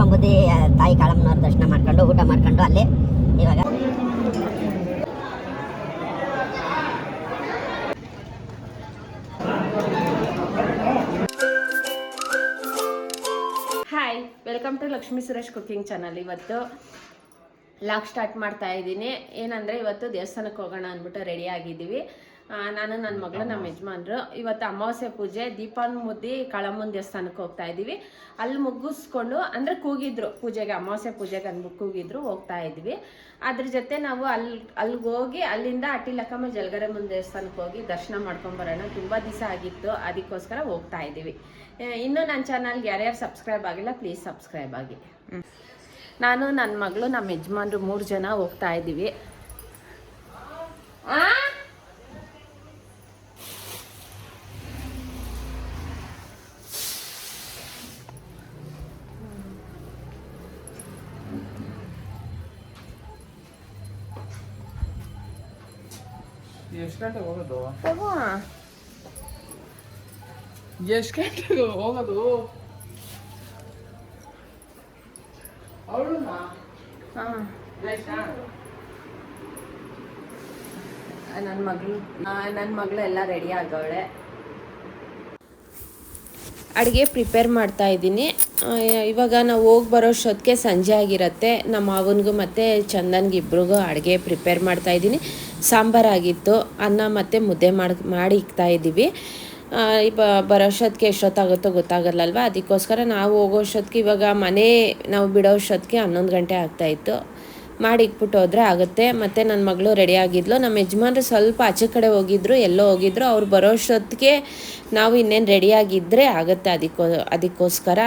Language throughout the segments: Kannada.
ಪಂಗುದಿ ತಾಯಿ ಕಾಳಮ್ಮನವ್ರ ದರ್ಶನ ಮಾಡ್ಕೊಂಡು, ಊಟ ಮಾಡ್ಕೊಂಡು ಅಲ್ಲೇ ಇವಾಗ. Hi welcome to Lakshmi Suresh cooking channel ಇವತ್ತು ಲಾಗ್ ಸ್ಟಾರ್ಟ್ ಮಾಡ್ತಾ ಇದ್ದೀನಿ. ಏನಂದರೆ, ಇವತ್ತು ದೇವಸ್ಥಾನಕ್ಕೆ ಹೋಗೋಣ ಅಂದ್ಬಿಟ್ಟು ರೆಡಿ ಆಗಿದ್ದೀವಿ. ನಾನು ನನ್ನ ಮಗಳು ನಮ್ಮ ಯಜಮಾನ್ರು. ಇವತ್ತು ಅಮಾವಾಸ್ಯೆ ಪೂಜೆ ದೀಪಾನ್ ಮುದ್ದಿ ಕಳಮ್ಮನ ದೇವಸ್ಥಾನಕ್ಕೆ ಹೋಗ್ತಾ ಇದ್ದೀವಿ ಅಲ್ಲಿ ಮುಗಿಸ್ಕೊಂಡು, ಅಂದರೆ ಕೂಗಿದ್ರು, ಪೂಜೆಗೆ, ಅಮಾವಾಸ್ಯೆ ಪೂಜೆಗೆ ಅಂದ್ಬಿಟ್ಟು ಕೂಗಿದ್ರು, ಹೋಗ್ತಾ ಇದ್ವಿ. ಅದ್ರ ಜೊತೆ ನಾವು ಅಲ್ಲಿ ಅಲ್ಲಿಗೆ ಹೋಗಿ, ಅಲ್ಲಿಂದ ಅಟಿಲಕ್ಕಮ್ಮ ಜಲಗರಮ್ಮನ ದೇವಸ್ಥಾನಕ್ಕೆ ಹೋಗಿ ದರ್ಶನ ಮಾಡ್ಕೊಂಬರೋಣ ತುಂಬ ದಿವಸ ಆಗಿತ್ತು, ಅದಕ್ಕೋಸ್ಕರ ಹೋಗ್ತಾ ಇದ್ದೀವಿ ಇನ್ನೂ ನನ್ನ ಚಾನಲ್ಗೆ ಯಾರ್ಯಾರು ಸಬ್ಸ್ಕ್ರೈಬ್ ಆಗಿಲ್ಲ, ಪ್ಲೀಸ್ ಸಬ್ಸ್ಕ್ರೈಬ್ ಆಗಿ. ನಾನು ನನ್ನ ಮಗಳು ನಮ್ಮ ಯಜಮಾನ್ರು ಮೂರು ಜನ ಹೋಗ್ತಾ ಇದ್ದೀವಿ ಆ? ಎಷ್ಟು ಗಂಟೆಗೆ ಹೋಗೋದು ಪ್ರಭು, ಎಷ್ಟು ಗಂಟೆಗೆ ಹೋಗೋದು ಅವಳು ಹಾ. ನನ್ನ ಮಗಳು. ನನ್ನ ಮಗಳು ಎಲ್ಲ ರೆಡಿ ಆಗವಳೆ. ಅಡುಗೆ ಪ್ರಿಪೇರ್ ಮಾಡ್ತಾ ಇದ್ದೀನಿ. ಇವಾಗ ನಾವು ಹೋಗಿ ಬರೋಷ್ಟೊತ್ತಿಗೆ ಸಂಜೆ ಆಗಿರುತ್ತೆ. ನಮ್ಮ ಮಾವನಿಗೂ ಮತ್ತು ಚಂದನ್ಗೆ ಇಬ್ರಿಗೂ ಅಡುಗೆ ಪ್ರಿಪೇರ್ ಮಾಡ್ತಾ ಇದ್ದೀನಿ. ಸಾಂಬಾರಾಗಿತ್ತು, ಅನ್ನ ಮತ್ತು ಮುದ್ದೆ ಮಾಡಿ ಮಾಡಿ ಇಕ್ತಾ ಇದ್ದೀವಿ. ಈಗ ಇವ ಬರೋಷ್ಟೊತ್ತಿಗೆ ಎಷ್ಟೊತ್ತಾಗುತ್ತೋ ಗೊತ್ತಾಗಲ್ಲಲ್ವ ಅದಕ್ಕೋಸ್ಕರ ನಾವು ಹೋಗೋಷ್ಟೊತ್ತಿಗೆ ಇವಾಗ ಮನೆ, ನಾವು ಬಿಡೋಷ್ಟೊತ್ತಿಗೆ ಹನ್ನೊಂದು ಗಂಟೆ ಆಗ್ತಾಯಿತ್ತು ಮಾಡಿ ಇಕ್ಬಿಟ್ಟು ಹೋದರೆ ಆಗುತ್ತೆ. ಮತ್ತು ನನ್ನ ಮಗಳು ರೆಡಿ ಆಗಿದ್ಲು. ನಮ್ಮ ಯಜಮಾನ್ರು ಸ್ವಲ್ಪ ಆಚೆ ಕಡೆ ಹೋಗಿದ್ರು, ಎಲ್ಲೋ ಹೋಗಿದ್ರು. ಅವ್ರು ಬರೋಷ್ಟೊತ್ತಿಗೆ ನಾವು ಇನ್ನೇನು ರೆಡಿಯಾಗಿದ್ದರೆ ಆಗುತ್ತೆ ಅದಕ್ಕೋ, ಅದಕ್ಕೋಸ್ಕರ.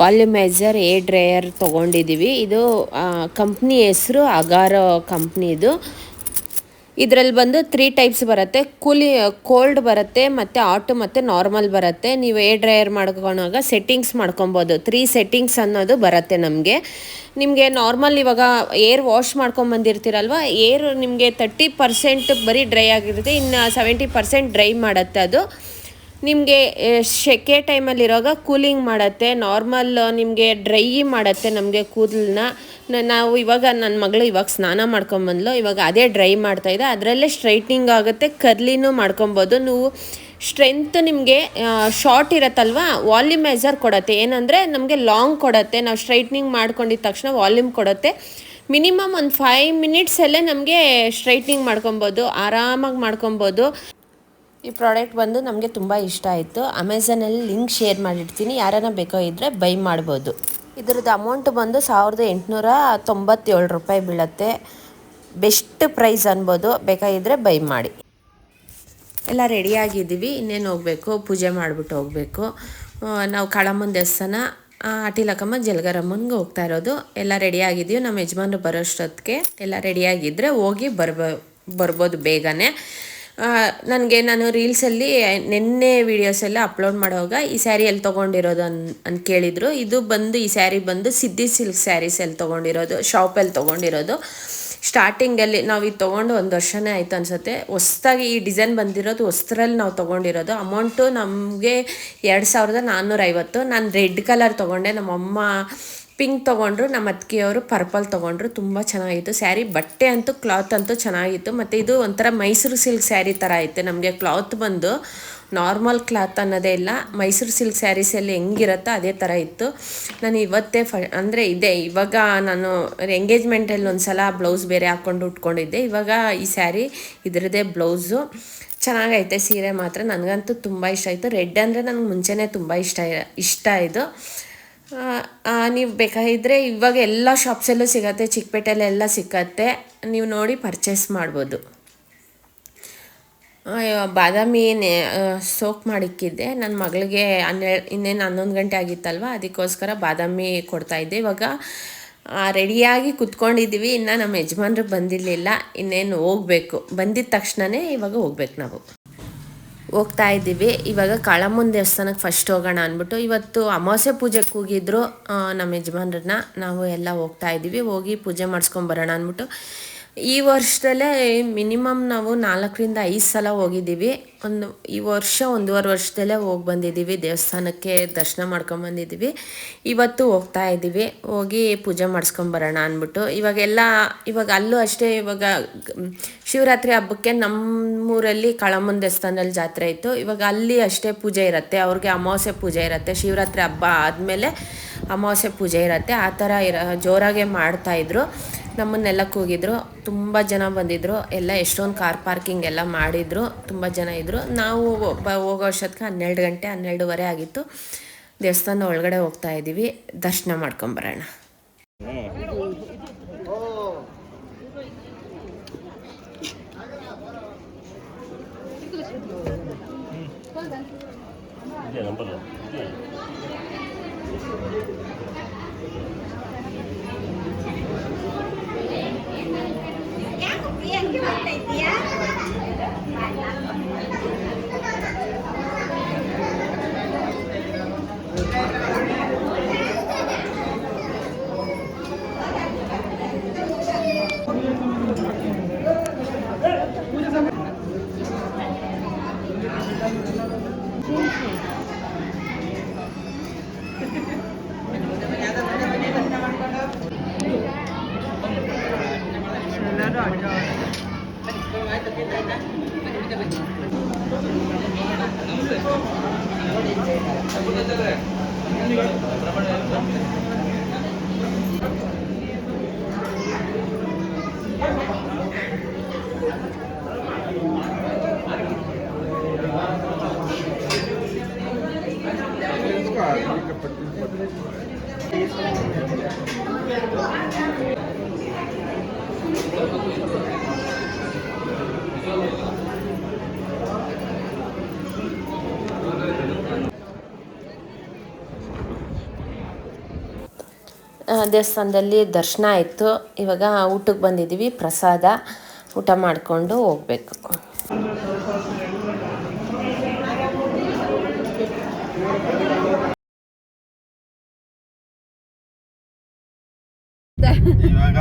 ವಾಲ್ಯೂಮೈಸರ್ ಏರ್ ಡ್ರೈಯರ್ ತೊಗೊಂಡಿದ್ದೀವಿ. ಇದು ಕಂಪ್ನಿ ಹೆಸರು ಅಗಾರೋ ಕಂಪ್ನಿದು ಇದರಲ್ಲಿ ಬಂದು ತ್ರೀ ಟೈಪ್ಸ್ ಬರುತ್ತೆ. ಕೂಲಿ ಕೋಲ್ಡ್ ಬರುತ್ತೆ, ಮತ್ತು ಆಟೋ ಮತ್ತು ನಾರ್ಮಲ್ ಬರುತ್ತೆ. ನೀವು ಏರ್ ಡ್ರೈಯರ್ ಮಾಡ್ಕೊಳಾಗ ಸೆಟ್ಟಿಂಗ್ಸ್ ಮಾಡ್ಕೊಬೋದು. ತ್ರೀ ಸೆಟ್ಟಿಂಗ್ಸ್ ಅನ್ನೋದು ಬರುತ್ತೆ ನಮಗೆ. ನಿಮಗೆ ನಾರ್ಮಲ್ ಇವಾಗ ಏರ್ ವಾಶ್ ಮಾಡ್ಕೊಂಬಂದಿರ್ತೀರಲ್ವ ಏರ್ ನಿಮಗೆ ತರ್ಟಿ ಪರ್ಸೆಂಟ್ ಬರೀ ಡ್ರೈ ಆಗಿರುತ್ತೆ. ಇನ್ನು ಸೆವೆಂಟಿ ಪರ್ಸೆಂಟ್ ಡ್ರೈ ಮಾಡುತ್ತೆ ಅದು. ನಿಮಗೆ ಸೆಕೆ ಟೈಮಲ್ಲಿರುವಾಗ ಕೂಲಿಂಗ್ ಮಾಡುತ್ತೆ. ನಾರ್ಮಲ್ ನಿಮಗೆ ಡ್ರೈ ಮಾಡುತ್ತೆ ನಮಗೆ ಕೂದಲನ್ನ. ನಾವು ಇವಾಗ ನನ್ನ ಮಗಳು ಇವಾಗ ಸ್ನಾನ ಮಾಡ್ಕೊಂಬಂದ್ಲು ಇವಾಗ ಅದೇ ಡ್ರೈ ಮಾಡ್ತಾ ಇದೆ. ಅದರಲ್ಲೇ ಸ್ಟ್ರೈಟ್ನಿಂಗ್ ಆಗುತ್ತೆ. ಕರ್ಲಿನೂ ಮಾಡ್ಕೊಬೋದು. ನೀವು ಸ್ಟ್ರೆಂತ್ ನಿಮಗೆ ಶಾರ್ಟ್ ಇರತ್ತಲ್ವಾ? ವಾಲ್ಯೂಮೈಸರ್ ಕೊಡುತ್ತೆ. ಏನಂದರೆ ನಮಗೆ ಲಾಂಗ್ ಕೊಡತ್ತೆ. ನಾವು ಸ್ಟ್ರೈಟ್ನಿಂಗ್ ಮಾಡ್ಕೊಂಡಿದ ತಕ್ಷಣ ವಾಲ್ಯೂಮ್ ಕೊಡುತ್ತೆ. ಮಿನಿಮಮ್ ಒಂದು ಫೈವ್ ಮಿನಿಟ್ಸಲ್ಲೇ ನಮಗೆ ಸ್ಟ್ರೈಟ್ನಿಂಗ್ ಮಾಡ್ಕೊಬೋದು. ಆರಾಮಾಗಿ ಮಾಡ್ಕೊಬೋದು. ಈ ಪ್ರಾಡಕ್ಟ್ ಬಂದು ನಮಗೆ ತುಂಬ ಇಷ್ಟ ಆಯಿತು. ಅಮೆಝಾನಲ್ಲಿ ಲಿಂಕ್ ಶೇರ್ ಮಾಡಿರ್ತೀನಿ. ಯಾರನ್ನ ಬೇಕೋ ಇದ್ದರೆ ಬೈ ಮಾಡ್ಬೋದು. ಇದ್ರದ್ದು ಅಮೌಂಟ್ ಬಂದು ಸಾವಿರದ ಎಂಟುನೂರ ತೊಂಬತ್ತೇಳು ರೂಪಾಯಿ ಬೀಳತ್ತೆ. ಬೆಸ್ಟ್ ಪ್ರೈಸ್ ಅನ್ಬೋದು. ಬೇಕಾಗಿದ್ದರೆ ಬೈ ಮಾಡಿ. ಎಲ್ಲ ರೆಡಿಯಾಗಿದ್ದೀವಿ ಇನ್ನೇನು ಹೋಗಬೇಕು? ಪೂಜೆ ಮಾಡಿಬಿಟ್ಟು ಹೋಗಬೇಕು. ನಾವು ಕಾಳಮ್ಮನ ದೇವಸ್ಥಾನ ಅಟಿಲಕಮ್ಮ, ಜಲಗರಮ್ಮನಿಗೆ ಹೋಗ್ತಾ ಇರೋದು. ಎಲ್ಲ ರೆಡಿಯಾಗಿದ್ದೀವಿ ನಮ್ಮ ಯಜಮಾನರು ಬರೋಷ್ಟೊತ್ತಿಗೆ ಎಲ್ಲ ರೆಡಿಯಾಗಿದ್ದರೆ ಹೋಗಿ ಬರ್ಬೋ, ಬರ್ಬೋದು ಬೇಗನೆ. ನನಗೆ ನಾನು ರೀಲ್ಸಲ್ಲಿ ನಿನ್ನೆ ವೀಡಿಯೋಸೆಲ್ಲ ಅಪ್ಲೋಡ್ ಮಾಡುವಾಗ ಈ ಸ್ಯಾರಿ ಎಲ್ಲಿ ತೊಗೊಂಡಿರೋದು ಅನ್ ಅಂತ ಕೇಳಿದರು. ಇದು ಬಂದು ಈ ಸ್ಯಾರಿ ಬಂದು ಸಿದ್ದಿ ಸಿಲ್ಕ್ ಸ್ಯಾರೀಸ್ ಎಲ್ಲಿ ತೊಗೊಂಡಿರೋದು ಶಾಪಲ್ಲಿ ತೊಗೊಂಡಿರೋದು. ಸ್ಟಾರ್ಟಿಂಗಲ್ಲಿ ನಾವು ಇದು ತೊಗೊಂಡು ಒಂದು ವರ್ಷನೇ ಆಯಿತು ಅನಿಸುತ್ತೆ. ಹೊಸ್ದಾಗಿ ಈ ಡಿಸೈನ್ ಬಂದಿರೋದು ಹೊಸ್ದ್ರಲ್ಲಿ ನಾವು ತೊಗೊಂಡಿರೋದು. ಅಮೌಂಟು ನಮಗೆ ಎರಡು ಸಾವಿರದ ನಾನ್ನೂರೈವತ್ತು. ನಾನು ರೆಡ್ ಕಲರ್ ತೊಗೊಂಡೆ. ನಮ್ಮಮ್ಮ ಪಿಂಕ್ ತೊಗೊಂಡ್ರು ನಮ್ಮ ಅತ್ತಿಗೆಯವರು ಪರ್ಪಲ್ ತೊಗೊಂಡ್ರು, ತುಂಬ ಚೆನ್ನಾಗಿತ್ತು. ಸ್ಯಾರಿ ಬಟ್ಟೆ ಅಂತೂ, ಕ್ಲಾತ್ ಅಂತೂ ಚೆನ್ನಾಗಿತ್ತು. ಮತ್ತು ಇದು ಒಂಥರ ಮೈಸೂರು ಸಿಲ್ಕ್ ಸ್ಯಾರಿ ಥರ ಐತೆ ನಮಗೆ ಕ್ಲಾತ್ ಬಂದು ನಾರ್ಮಲ್ ಕ್ಲಾತ್ ಅನ್ನೋದೇ ಇಲ್ಲ, ಮೈಸೂರು ಸಿಲ್ಕ್ ಸ್ಯಾರೀಸಲ್ಲಿ ಹೆಂಗಿರುತ್ತೋ ಅದೇ ಥರ ಇತ್ತು. ನಾನು ಇವತ್ತೇ ಫ, ಅಂದರೆ ಇದೆ. ಇವಾಗ ನಾನು ಎಂಗೇಜ್ಮೆಂಟಲ್ಲಿ ಒಂದು ಸಲ ಬ್ಲೌಸ್ ಬೇರೆ ಹಾಕ್ಕೊಂಡು ಉಟ್ಕೊಂಡಿದ್ದೆ. ಇವಾಗ ಈ ಸ್ಯಾರಿ ಇದರದೇ ಬ್ಲೌಸು. ಚೆನ್ನಾಗೈತೆ ಸೀರೆ ಮಾತ್ರ. ನನಗಂತೂ ತುಂಬ ಇಷ್ಟ ಆಯಿತು. ರೆಡ್ ಅಂದರೆ ನನಗೆ ಮುಂಚೆನೇ ತುಂಬ ಇಷ್ಟ ಇಷ್ಟ ಇದು. ನೀವು ಬೇಕಾಗಿದ್ದರೆ ಇವಾಗ ಎಲ್ಲ ಶಾಪ್ಸಲ್ಲೂ ಸಿಗತ್ತೆ ಚಿಕ್ಕಪೇಟೆಯಲ್ಲೆಲ್ಲ ಸಿಕ್ಕತ್ತೆ ನೀವು ನೋಡಿ ಪರ್ಚೇಸ್ ಮಾಡ್ಬೋದು. ಬಾದಾಮಿ ಸೋಕ್ ಮಾಡಿಕ್ಕಿದ್ದೆ. ನನ್ನ ಮಗಳಿಗೆ ಹನ್ನೆರಡು ಇನ್ನೇನು ಹನ್ನೊಂದು ಗಂಟೆ ಆಗಿತ್ತಲ್ವ? ಅದಕ್ಕೋಸ್ಕರ ಬಾದಾಮಿ ಕೊಡ್ತಾಯಿದ್ದೆ ಇವಾಗ ರೆಡಿಯಾಗಿ ಕುತ್ಕೊಂಡಿದ್ದೀವಿ. ಇನ್ನು ನಮ್ಮ ಯಜಮಾನ್ರು ಬಂದಿರಲಿಲ್ಲ. ಇನ್ನೇನು ಹೋಗಬೇಕು. ಬಂದಿದ್ದ ತಕ್ಷಣವೇ ಇವಾಗ ಹೋಗ್ಬೇಕು ನಾವು. ಹೋಗ್ತಾ ಇದ್ದೀವಿ. ಇವಾಗ ಕಾಳಮ್ಮನ ದೇವಸ್ಥಾನಕ್ಕೆ ಫಸ್ಟ್ ಹೋಗೋಣ ಅಂದ್ಬಿಟ್ಟು ಇವತ್ತು ಅಮಾವಾಸ್ಯೆ ಪೂಜೆ ಕೂಗಿದ್ರು ನಮ್ಮ ಯಜಮಾನ್ರನ್ನ. ನಾವು ಎಲ್ಲ ಹೋಗ್ತಾ ಇದ್ದೀವಿ. ಹೋಗಿ ಪೂಜೆ ಮಾಡಿಸ್ಕೊಂಬರೋಣ ಅಂದ್ಬಿಟ್ಟು ಈ ವರ್ಷದಲ್ಲೇ ಮಿನಿಮಮ್ ನಾವು ನಾಲ್ಕರಿಂದ ಐದು ಸಲ ಹೋಗಿದ್ದೀವಿ. ಒಂದು ಈ ವರ್ಷ ಒಂದೂವರೆ ವರ್ಷದಲ್ಲೇ ಹೋಗಿ ಬಂದಿದ್ದೀವಿ, ದೇವಸ್ಥಾನಕ್ಕೆ ದರ್ಶನ ಮಾಡ್ಕೊಂಡು ಬಂದಿದ್ದೀವಿ. ಇವತ್ತು ಹೋಗ್ತಾ ಇದ್ದೀವಿ, ಹೋಗಿ ಪೂಜೆ ಮಾಡಿಸ್ಕೊಂಬರೋಣ ಅಂದ್ಬಿಟ್ಟು. ಇವಾಗೆಲ್ಲ ಇವಾಗ ಅಲ್ಲೂ ಅಷ್ಟೇ ಇವಾಗ ಶಿವರಾತ್ರಿ ಹಬ್ಬಕ್ಕೆ ನಮ್ಮೂರಲ್ಲಿ ಕಳಮ್ಮನ ದೇವಸ್ಥಾನದಲ್ಲಿ ಜಾತ್ರೆ ಇತ್ತು. ಇವಾಗ ಅಲ್ಲಿ ಅಷ್ಟೇ ಪೂಜೆ ಇರುತ್ತೆ, ಅವ್ರಿಗೆ ಅಮಾವಾಸ್ಯೆ ಪೂಜೆ ಇರುತ್ತೆ. ಶಿವರಾತ್ರಿ ಹಬ್ಬ ಆದಮೇಲೆ ಅಮಾವಾಸ್ಯೆ ಪೂಜೆ ಇರುತ್ತೆ. ಆ ಥರ ಇರ, ಜೋರಾಗೆ ಮಾಡ್ತಾಯಿದ್ರು ನಮ್ಮನ್ನೆಲ್ಲ ಕೂಗಿದ್ರು ತುಂಬ ಜನ ಬಂದಿದ್ರು. ಎಲ್ಲ ಎಷ್ಟೊಂದು ಕಾರ್ ಪಾರ್ಕಿಂಗ್ ಎಲ್ಲ ಮಾಡಿದ್ರು. ತುಂಬ ಜನ ಇದ್ದರು ನಾವು ಬ ಹೋಗೋ ಅಷ್ಟೊತ್ತಿಗೆ ಹನ್ನೆರಡು ಗಂಟೆ ಹನ್ನೆರಡುವರೆ ಆಗಿತ್ತು. ದೇವಸ್ಥಾನ ಒಳಗಡೆ ಹೋಗ್ತಾ ಇದ್ದೀವಿ ದರ್ಶನ ಮಾಡ್ಕೊಂಬರೋಣ ಆ, ದೇವಸ್ಥಾನದಲ್ಲಿ ದರ್ಶನ ಆಯಿತು. ಇವಾಗ ಊಟಕ್ಕೆ ಬಂದಿದ್ದೀವಿ. ಪ್ರಸಾದ ಊಟ ಮಾಡಿಕೊಂಡು ಹೋಗ್ಬೇಕು. ಇವಾಗ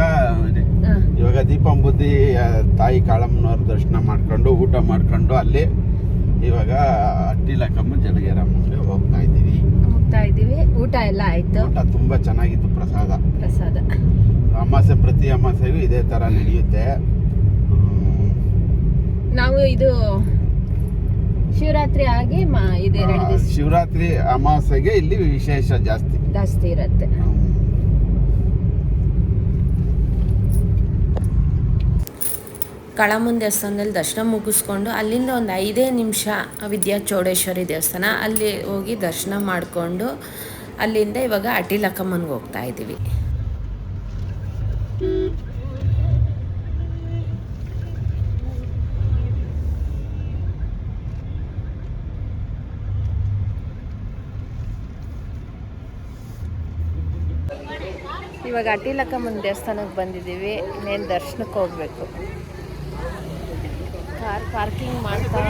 ಇವಾಗ ದೀಪಂಬುದ್ಧಿ ಬುದ್ಧಿ ತಾಯಿ ಕಾಳಮ್ಮನವ್ರ ದರ್ಶನ ಮಾಡ್ಕೊಂಡು ಊಟ ಮಾಡ್ಕೊಂಡು ಅಲ್ಲಿ ಇವಾಗ ಅಟ್ಟಿಲಕಮ್ಮ ಮುಂದೆ ಹೋಗ್ತಾ ಇದ್ದೀವಿ. ಹೋಗ್ತಾ ಇದ್ದೀವಿ. ಊಟ ಎಲ್ಲ ಆಯ್ತು? ಊಟ ತುಂಬಾ ಚೆನ್ನಾಗಿತ್ತು ಪ್ರಸಾದ. ಪ್ರಸಾದ. ಅಮಾಸೆ ಪ್ರತಿ ಅಮಾಸೆಗೂ ಇದೇ ತರ ನಡೆಯುತ್ತೆ. ನಾವು ಇದು ಶಿವರಾತ್ರಿ ಆಗಿ ಆ, ಶಿವರಾತ್ರಿ ಅಮಾವಾಸ್ಯೆಗೆ ಇಲ್ಲಿ ವಿಶೇಷ ಜಾಸ್ತಿ. ಜಾಸ್ತಿ ಇರುತ್ತೆ. ಹ್ಮ್. ಕಳಮನ್ ದೇವಸ್ಥಾನದಲ್ಲಿ ದರ್ಶನ ಮುಗಿಸ್ಕೊಂಡು ಅಲ್ಲಿಂದ ಒಂದು ಐದೇ ನಿಮಿಷ ವಿದ್ಯಾ ಚೌಡೇಶ್ವರಿ ದೇವಸ್ಥಾನ. ಅಲ್ಲಿ ಹೋಗಿ ದರ್ಶನ ಮಾಡಿಕೊಂಡು ಅಲ್ಲಿಂದ ಇವಾಗ ಅಟಿಲಕ್ಕಮ್ಮನ್ಗೆ ಹೋಗ್ತಾ ಇದ್ದೀವಿ. ಇವಾಗ ಅಟಿಲಕ್ಕಮ್ಮನ ದೇವಸ್ಥಾನಕ್ಕೆ ಬಂದಿದ್ದೀವಿ. ಇನ್ನೇನು ದರ್ಶನಕ್ಕೆ ಹೋಗ್ಬೇಕು. ಕಾರ್ ಪಾರ್ಕಿಂಗ್ ಮಾಡ್ತಾ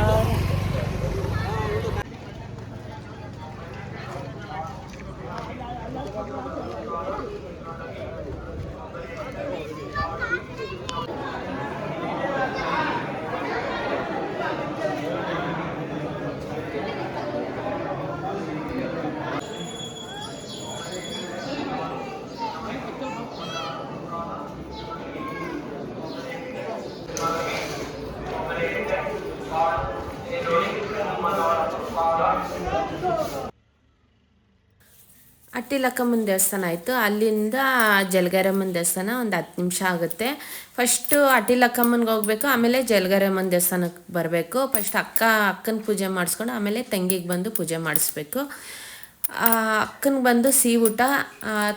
ಅಟ್ಟಿಲಕ್ಕಮ್ಮನ ದೇವಸ್ಥಾನ ಆಯಿತು. ಅಲ್ಲಿಂದ ಜಲಗರಮ್ಮನ ದೇವಸ್ಥಾನ ಒಂದು ಹತ್ತು ನಿಮಿಷ ಆಗುತ್ತೆ. ಫಸ್ಟು ಅಟ್ಟಿಲಕ್ಕಮ್ಮನಿಗೆ ಹೋಗ್ಬೇಕು, ಆಮೇಲೆ ಜಲಗಾರಮ್ಮನ ದೇವಸ್ಥಾನಕ್ಕೆ ಬರಬೇಕು. ಫಸ್ಟ್ ಅಕ್ಕ, ಅಕ್ಕನ ಪೂಜೆ ಮಾಡಿಸ್ಕೊಂಡು ಆಮೇಲೆ ತಂಗಿಗೆ ಬಂದು ಪೂಜೆ ಮಾಡಿಸ್ಬೇಕು. ಅಕ್ಕನಿಗೆ ಬಂದು ಸಿಹಿ ಊಟ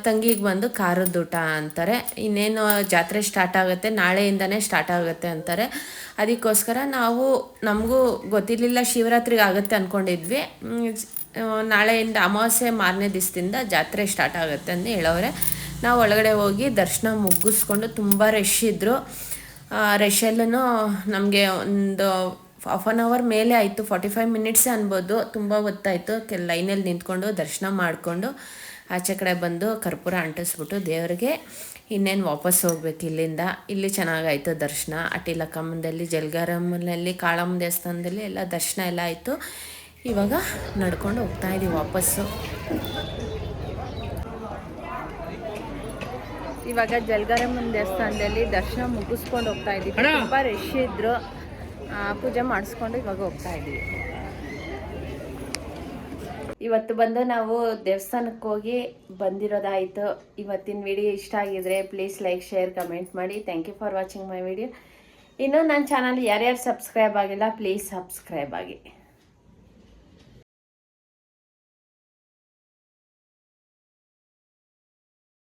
ತಂಗಿಗೆ ಬಂದು ಖಾರದ ಊಟ ಅಂತಾರೆ. ಇನ್ನೇನು ಜಾತ್ರೆ ಸ್ಟಾರ್ಟ್ ಆಗುತ್ತೆ, ನಾಳೆಯಿಂದನೇ ಸ್ಟಾರ್ಟ್ ಆಗುತ್ತೆ ಅಂತಾರೆ. ಅದಕ್ಕೋಸ್ಕರ ನಾವು, ನಮಗೂ ಗೊತ್ತಿರಲಿಲ್ಲ, ಶಿವರಾತ್ರಿಗೆ ಆಗುತ್ತೆ ಅಂದ್ಕೊಂಡಿದ್ವಿ ನಾಳೆಯಿಂದ ಅಮಾವಾಸ್ಯೆ ಮಾರನೇ ದಿವಸದಿಂದ ಜಾತ್ರೆ ಸ್ಟಾರ್ಟ್ ಆಗುತ್ತೆ ಅಂತ ಹೇಳೋರೆ ನಾವು ಒಳಗಡೆ ಹೋಗಿ ದರ್ಶನ ಮುಗಿಸ್ಕೊಂಡು ತುಂಬ ರಶ್ ಇದ್ದರು ರಶಲ್ಲೂ ನಮಗೆ ಒಂದು ಹಾಫ್ ಆನ್ ಅವರ್ ಮೇಲೆ ಆಯಿತು ಫಾರ್ಟಿ ಫೈವ್ ಮಿನಿಟ್ಸೇ ಅನ್ಬೋದು. ತುಂಬ ಹೊತ್ತಾಯಿತು ಕೆಲ ಲೈನಲ್ಲಿ ನಿಂತ್ಕೊಂಡು ದರ್ಶನ ಮಾಡಿಕೊಂಡು ಆಚೆ ಕಡೆ ಬಂದು ಕರ್ಪೂರ ಅಂಟಿಸ್ಬಿಟ್ಟು ದೇವರಿಗೆ ಇನ್ನೇನು ವಾಪಸ್ ಹೋಗ್ಬೇಕು ಇಲ್ಲಿಂದ. ಇಲ್ಲಿ ಚೆನ್ನಾಗಾಯಿತು ದರ್ಶನ. ಅಟಿಲ ಕಮ್ಮದಲ್ಲಿ ಜಲ್ಗಾರಮ್ಮನಲ್ಲಿ ಕಾಳಮ್ಮ ದೇವಸ್ಥಾನದಲ್ಲಿ ಎಲ್ಲ ದರ್ಶನ ಎಲ್ಲ ಆಯಿತು. ಇವಾಗ ನಡ್ಕೊಂಡು ಹೋಗ್ತಾ ಇದೀವಿ ವಾಪಸ್ಸು. ಇವಾಗ ಜಲ್ಗಾರಮ್ಮನ ದೇವಸ್ಥಾನದಲ್ಲಿ ದರ್ಶನ ಮುಗಿಸ್ಕೊಂಡು ಹೋಗ್ತಾ ಇದ್ದೀವಿ ತುಂಬ ರಶ್ ಇದ್ರು. ಆ, ಪೂಜೆ ಮಾಡಿಸ್ಕೊಂಡು ಇವಾಗ ಹೋಗ್ತಾ ಇದ್ದೀವಿ ಇವತ್ತು ಬಂದು ನಾವು ದೇವಸ್ಥಾನಕ್ಕೆ ಹೋಗಿ ಬಂದಿರೋದಾಯಿತು. ಇವತ್ತಿನ ವಿಡಿಯೋ ಇಷ್ಟ ಆಗಿದ್ರೆ ಪ್ಲೀಸ್ ಲೈಕ್ ಶೇರ್ ಕಮೆಂಟ್ ಮಾಡಿ. Thank you for watching my video ಇನ್ನು ನನ್ನ ಚಾನಲ್ ಯಾರ್ಯಾರು ಸಬ್ಸ್ಕ್ರೈಬ್ ಆಗಿಲ್ಲ ಪ್ಲೀಸ್ ಸಬ್ಸ್ಕ್ರೈಬ್ ಆಗಿ.